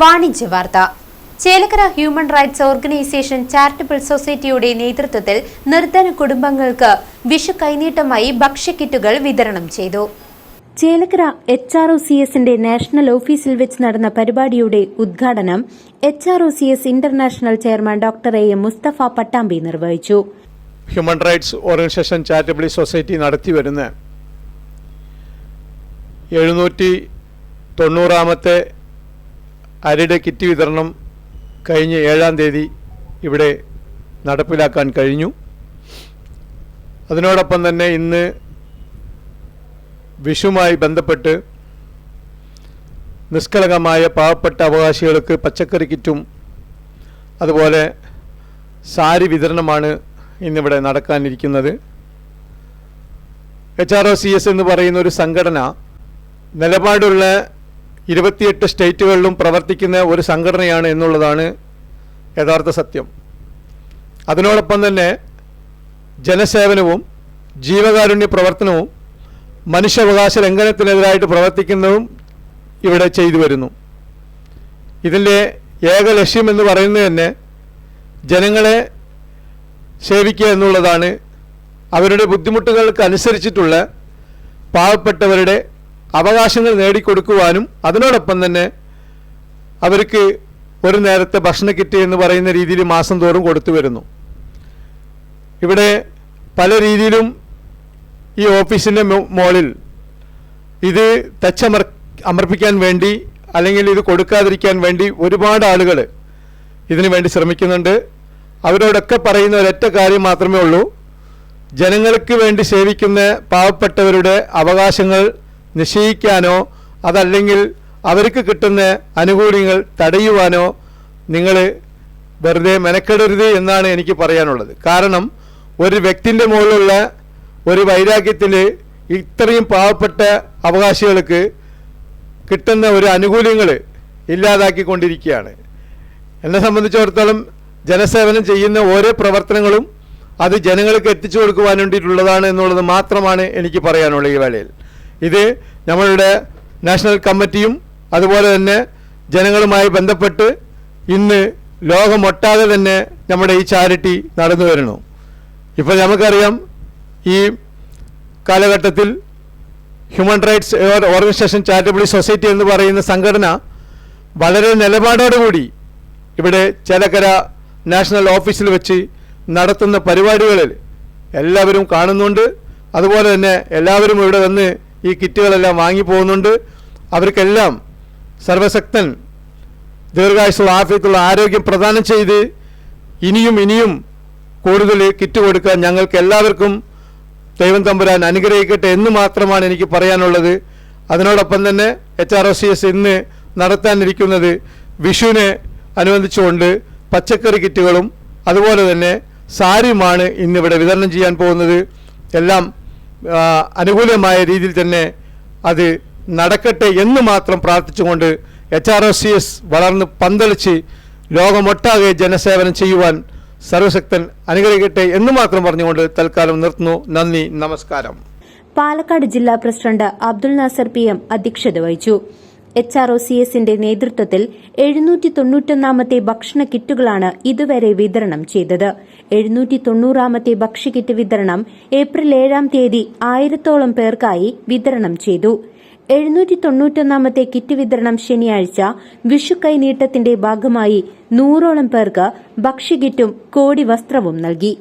വാണിജ്യ വാർത്ത. Chelakkara human rights organisation charitable സൊസൈറ്റിയുടെ നേതൃത്വത്തിൽ നിർധന കുടുംബങ്ങൾക്ക് വിഷു കൈനീട്ടമായി ഭക്ഷ്യക്കിറ്റുകൾ വിതരണം ചെയ്തു. Chelakkara H R O C എസിന്റെ നാഷണൽ ഓഫീസിൽ വെച്ച് നടന്ന പരിപാടിയുടെ ഉദ്ഘാടനം H R O C S international chairman doctor A M Mustafa Pattambi നിർവഹിച്ചു. Human rights organisation charitable society നടത്തിവരുന്ന എഴുന്നൂറ്റി തൊണ്ണൂറാമത്തെ അരിയുടെ കിറ്റ് വിതരണം കഴിഞ്ഞ ഏഴാം തീയതി ഇവിടെ നടപ്പിലാക്കാൻ കഴിഞ്ഞു. അതിനോടൊപ്പം തന്നെ ഇന്ന് വിഷുമായി ബന്ധപ്പെട്ട് നിഷ്കളങ്കമായ പാവപ്പെട്ട അവകാശികൾക്ക് പച്ചക്കറി കിറ്റും അതുപോലെ സാരി വിതരണമാണ് ഇന്നിവിടെ നടക്കാനിരിക്കുന്നത്. H R O C S എന്ന് പറയുന്ന ഒരു സംഘടന നിലപാടുള്ള ഇരുപത്തിയെട്ട് സ്റ്റേറ്റുകളിലും പ്രവർത്തിക്കുന്ന ഒരു സംഘടനയാണ് എന്നുള്ളതാണ് യഥാർത്ഥ സത്യം. അതിനോടൊപ്പം തന്നെ ജനസേവനവും ജീവകാരുണ്യ പ്രവർത്തനവും മനുഷ്യാവകാശ ലംഘനത്തിനെതിരായിട്ട് പ്രവർത്തിക്കുന്നതും ഇവിടെ ചെയ്തു വരുന്നു. ഇതിന്റെ ഏക ലക്ഷ്യമെന്ന് പറയുന്നത് തന്നെ ജനങ്ങളെ സേവിക്കുക എന്നുള്ളതാണ്. അവരുടെ ബുദ്ധിമുട്ടുകൾക്ക് അനുസരിച്ചിട്ടുള്ള പാവപ്പെട്ടവരുടെ അവകാശങ്ങൾ നേടിക്കൊടുക്കുവാനും അതിനോടൊപ്പം തന്നെ അവർക്ക് ഒരു നേരത്തെ ഭക്ഷണ കിറ്റ് എന്ന് പറയുന്ന രീതിയിൽ മാസം തോറും കൊടുത്തു വരുന്നു. ഇവിടെ പല രീതിയിലും ഈ ഓഫീസിന്റെ മോളിൽ ഇത് തച്ചമർ അമർപ്പിക്കാൻ വേണ്ടി അല്ലെങ്കിൽ ഇത് കൊടുക്കാതിരിക്കാൻ വേണ്ടി ഒരുപാട് ആളുകൾ ഇതിനു വേണ്ടി ശ്രമിക്കുന്നുണ്ട്. അവരോടൊക്കെ പറയുന്ന ഒരൊറ്റ കാര്യം മാത്രമേ ഉള്ളൂ. ജനങ്ങൾക്ക് വേണ്ടി സേവിക്കുന്ന പാവപ്പെട്ടവരുടെ അവകാശങ്ങൾ നിശ്ചയിക്കാനോ അതല്ലെങ്കിൽ അവർക്ക് കിട്ടുന്ന ആനുകൂല്യങ്ങൾ തടയുവാനോ നിങ്ങൾ വെറുതെ മെനക്കെടരുത് എന്നാണ് എനിക്ക് പറയാനുള്ളത്. കാരണം ഒരു വ്യക്തിന്റെ മുകളിലുള്ള ഒരു വൈരാഗ്യത്തിൽ ഇത്രയും പാവപ്പെട്ട അവകാശികൾക്ക് കിട്ടുന്ന ഒരു ആനുകൂല്യങ്ങൾ ഇല്ലാതാക്കിക്കൊണ്ടിരിക്കുകയാണ്. എന്നെ സംബന്ധിച്ചിടത്തോളം ജനസേവനം ചെയ്യുന്ന ഓരോ പ്രവർത്തനങ്ങളും അത് ജനങ്ങൾക്ക് എത്തിച്ചു കൊടുക്കുവാൻ വേണ്ടിയിട്ടുള്ളതാണ് എന്നുള്ളത് മാത്രമാണ് എനിക്ക് പറയാനുള്ളത് ഈ വേളയിൽ. ഇത് നമ്മളുടെ നാഷണൽ കമ്മിറ്റിയും അതുപോലെ തന്നെ ജനങ്ങളുമായി ബന്ധപ്പെട്ട് ഇന്ന് ലോകമൊട്ടാതെ തന്നെ നമ്മുടെ ഈ ചാരിറ്റി നടന്നു വരുന്നു. ഇപ്പോൾ നമുക്കറിയാം ഈ കാലഘട്ടത്തിൽ human rights organisation charitable society എന്ന് പറയുന്ന സംഘടന വളരെ നിലപാടോടുകൂടി ഇവിടെ ചേലക്കര നാഷണൽ ഓഫീസിൽ വെച്ച് നടത്തുന്ന പരിപാടികളിൽ എല്ലാവരും കാണുന്നുണ്ട്. അതുപോലെ തന്നെ എല്ലാവരും ഇവിടെ വന്ന് ഈ കിറ്റുകളെല്ലാം വാങ്ങി പോകുന്നുണ്ട്. അവർക്കെല്ലാം സർവശക്തൻ ദീർഘായുസുള്ള ആഫിയത്തുള്ള ആരോഗ്യം പ്രദാനം ചെയ്ത് ഇനിയും ഇനിയും കൂടുതൽ കിറ്റ് കൊടുക്കാൻ ഞങ്ങൾക്ക് എല്ലാവർക്കും ദൈവം തമ്പുരാൻ അനുഗ്രഹിക്കട്ടെ എന്ന് മാത്രമാണ് എനിക്ക് പറയാനുള്ളത്. അതിനോടൊപ്പം തന്നെ H R O C S ഇന്ന് നടത്താനിരിക്കുന്നത് വിഷുവിനെ അനുബന്ധിച്ചുകൊണ്ട് പച്ചക്കറി കിറ്റുകളും അതുപോലെ തന്നെ സാരിയുമാണ് ഇന്നിവിടെ വിതരണം ചെയ്യാൻ പോകുന്നത്. എല്ലാം അനുകൂലമായ രീതിയിൽ തന്നെ അത് നടക്കട്ടെ എന്ന് മാത്രം പ്രാർത്ഥിച്ചുകൊണ്ട് H R O C S വളർന്ന് പന്തളിച്ച് ലോകമൊട്ടാകെ ജനസേവനം ചെയ്യുവാൻ സർവശക്തൻ അനുഗ്രഹിക്കട്ടെ എന്ന് മാത്രം പറഞ്ഞുകൊണ്ട് തൽക്കാലം നിർത്തുന്നു. നന്ദി നമസ്കാരം. പാലക്കാട് ജില്ലാ president Abdul Nasar P M അധ്യക്ഷത വഹിച്ചു. എച്ച് ആർ ഒ സി എസിന്റെ നേതൃത്വത്തിൽ എഴുന്നൂറ്റി തൊണ്ണൂറ്റൊന്നാമത്തെ ഭക്ഷണ കിറ്റുകളാണ് ഇതുവരെ വിതരണം ചെയ്തത്. എഴുന്നൂറ്റി തൊണ്ണൂറാമത്തെ ഭക്ഷ്യകിറ്റ് വിതരണം ഏപ്രിൽ ഏഴാം തീയതി ആയിരത്തോളം പേർക്കായി വിതരണം ചെയ്തു. എഴുന്നൂറ്റി തൊണ്ണൂറ്റൊന്നാമത്തെ കിറ്റ് വിതരണം ശനിയാഴ്ച വിഷുക്കൈനീട്ടത്തിന്റെ ഭാഗമായി നൂറോളം പേർക്ക് ഭക്ഷ്യകിറ്റും കോടി വസ്ത്രവും നൽകി.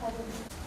고맙습니다.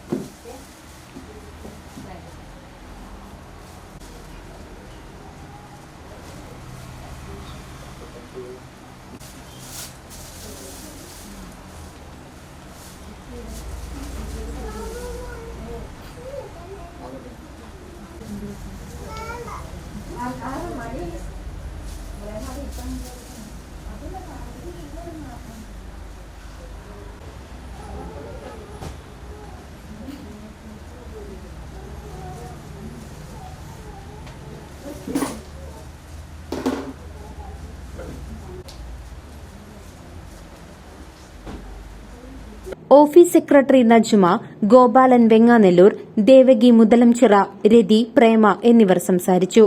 ഓഫീസ് സെക്രട്ടറി നജ്മ ഗോപാലൻ വെങ്ങാനെല്ലൂർ ദേവകി മുതലംചിറ രതി പ്രേമ എന്നിവർ സംസാരിച്ചു.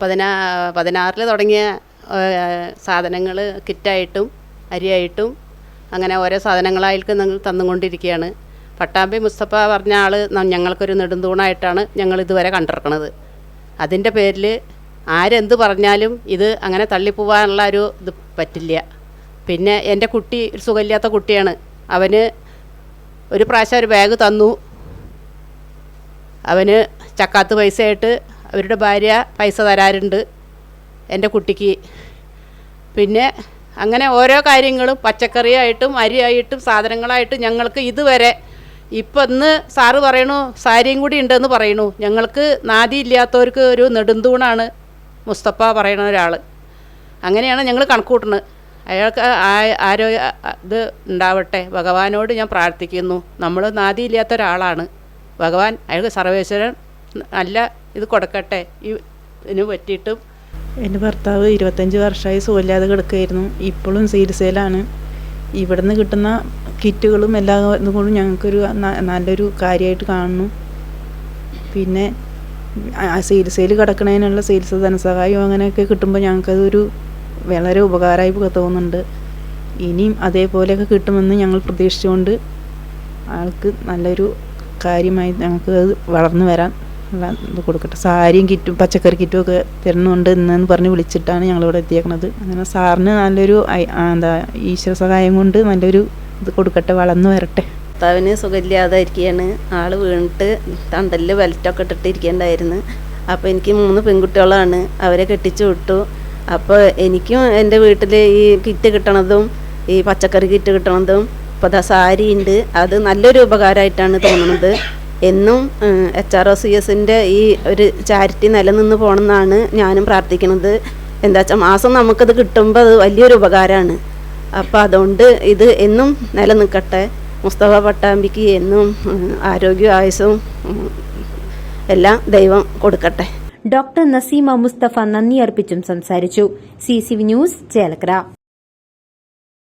പതിനാ പതിനാറിൽ തുടങ്ങിയ സാധനങ്ങൾ കിറ്റായിട്ടും അരിയായിട്ടും അങ്ങനെ ഓരോ സാധനങ്ങളായിട്ട് ഞങ്ങൾ തന്നുകൊണ്ടിരിക്കുകയാണ് പട്ടാമ്പി മുസ്തഫ പറഞ്ഞ ആൾ ഞങ്ങൾക്കൊരു നെടുന്തൂണായിട്ടാണ് ഞങ്ങൾ ഇതുവരെ കണ്ടിരിക്കണത് അതിന്റെ പേരിൽ ആരെന്ത് പറഞ്ഞാലും ഇത് അങ്ങനെ തള്ളിപ്പോവാനുള്ള ഒരു ഇത് പറ്റില്ല. പിന്നെ എന്റെ കുട്ടി ഒരു സുഖമില്ലാത്ത കുട്ടിയാണ്. അവന് ഒരു പ്രാവശ്യം ഒരു ബാഗ് തന്നു. അവന് ചക്കാത്ത് പൈസയായിട്ട് അവരുടെ ഭാര്യ പൈസ തരാറുണ്ട് എന്റെ കുട്ടിക്ക്. പിന്നെ അങ്ങനെ ഓരോ കാര്യങ്ങളും പച്ചക്കറിയായിട്ടും അരിയായിട്ടും സാധനങ്ങളായിട്ടും ഞങ്ങൾക്ക് ഇതുവരെ ഇപ്പം ഇന്ന് സാറ് പറയണു സാരിയും കൂടി ഉണ്ടെന്ന് പറയണു. ഞങ്ങൾക്ക് നാദി ഇല്ലാത്തവർക്ക് ഒരു നെടുന്തൂണാണ് മുസ്തഫ പറയണ ഒരാൾ അങ്ങനെയാണ് ഞങ്ങൾ കണക്കൂട്ടുന്നത് അയാൾക്ക് ആരോഗ്യ ഇത് ഉണ്ടാവട്ടെ. ഭഗവാനോട് ഞാൻ പ്രാർത്ഥിക്കുന്നു. നമ്മൾ നാദിയില്ലാത്ത ഒരാളാണ്. ഭഗവാൻ അയാൾക്ക് സർവേശ്വരൻ നല്ല ഇത് കൊടുക്കട്ടെ. ഈ ഇതിന് പറ്റിയിട്ടും. എന്റെ ഭർത്താവ് ഇരുപത്തഞ്ച് വർഷമായി സുഖമില്ലാതെ കിടക്കുകയായിരുന്നു. ഇപ്പോഴും ചികിത്സയിലാണ് ഇവിടുന്ന് കിട്ടുന്ന കിറ്റുകളും എല്ലാ ഇതുകൊണ്ടും ഞങ്ങൾക്കൊരു നല്ലൊരു കാര്യമായിട്ട് കാണുന്നു. പിന്നെ ചികിത്സയിൽ കിടക്കണതിനുള്ള ചികിത്സ ധനസഹായം അങ്ങനെയൊക്കെ കിട്ടുമ്പോൾ ഞങ്ങൾക്കതൊരു വളരെ ഉപകാരമായി തോന്നുന്നുണ്ട് ഇനിയും അതേപോലെയൊക്കെ കിട്ടുമെന്ന് ഞങ്ങൾ പ്രതീക്ഷിച്ചുകൊണ്ട് ആൾക്ക് നല്ലൊരു കാര്യമായി ഞങ്ങൾക്ക് അത് വളർന്നു വരാൻ ഇത് കൊടുക്കട്ടെ. സാരിയും കിറ്റും പച്ചക്കറി കിറ്റും ഒക്കെ തരുന്നുണ്ട് എന്നു പറഞ്ഞ് വിളിച്ചിട്ടാണ് ഞങ്ങളിവിടെ എത്തിയേക്കുന്നത് അങ്ങനെ സാറിന് നല്ലൊരു എന്താ ഈശ്വര സഹായം കൊണ്ട് നല്ലൊരു ഇത് കൊടുക്കട്ടെ വളർന്നു വരട്ടെ. ഭർത്താവിന് സുഖമില്ലാതെ ഇരിക്കുകയാണ് ആൾ വീണിട്ട് തണ്ടലിൽ ബെൽറ്റൊക്കെ ഇട്ടിട്ട് ഇരിക്കേണ്ടായിരുന്നു അപ്പോൾ എനിക്ക് മൂന്ന് പെൺകുട്ടികളാണ്. അവരെ കെട്ടിച്ചു വിട്ടു. അപ്പോൾ എനിക്കും എന്റെ വീട്ടിൽ ഈ കിറ്റ് കിട്ടണതും ഈ പച്ചക്കറി കിറ്റ് കിട്ടണതും ഇപ്പോൾ ദാ സാരി ഉണ്ട് അത് നല്ലൊരു ഉപകാരമായിട്ടാണ് തോന്നുന്നത് എന്നും എച്ച് ആർ ഒ സി എസിന്റെ ഈ ഒരു ചാരിറ്റി നിലനിന്ന് പോകണമെന്നാണ് ഞാനും പ്രാർത്ഥിക്കുന്നത് എന്താ വെച്ചാൽ മാസം നമുക്കത് കിട്ടുമ്പോൾ അത് വലിയൊരു ഉപകാരമാണ് അപ്പോൾ അതുകൊണ്ട് ഇത് എന്നും നിലനിൽക്കട്ടെ. മുസ്തഫ പട്ടാമ്പിക്ക് എന്നും ആരോഗ്യവും ആയുസ്സും എല്ലാം ദൈവം കൊടുക്കട്ടെ. ഡോക്ടർ നസീമ മുസ്തഫ നന്ദി അർപ്പിച്ചും സംസാരിച്ചു. C news Chelakkara.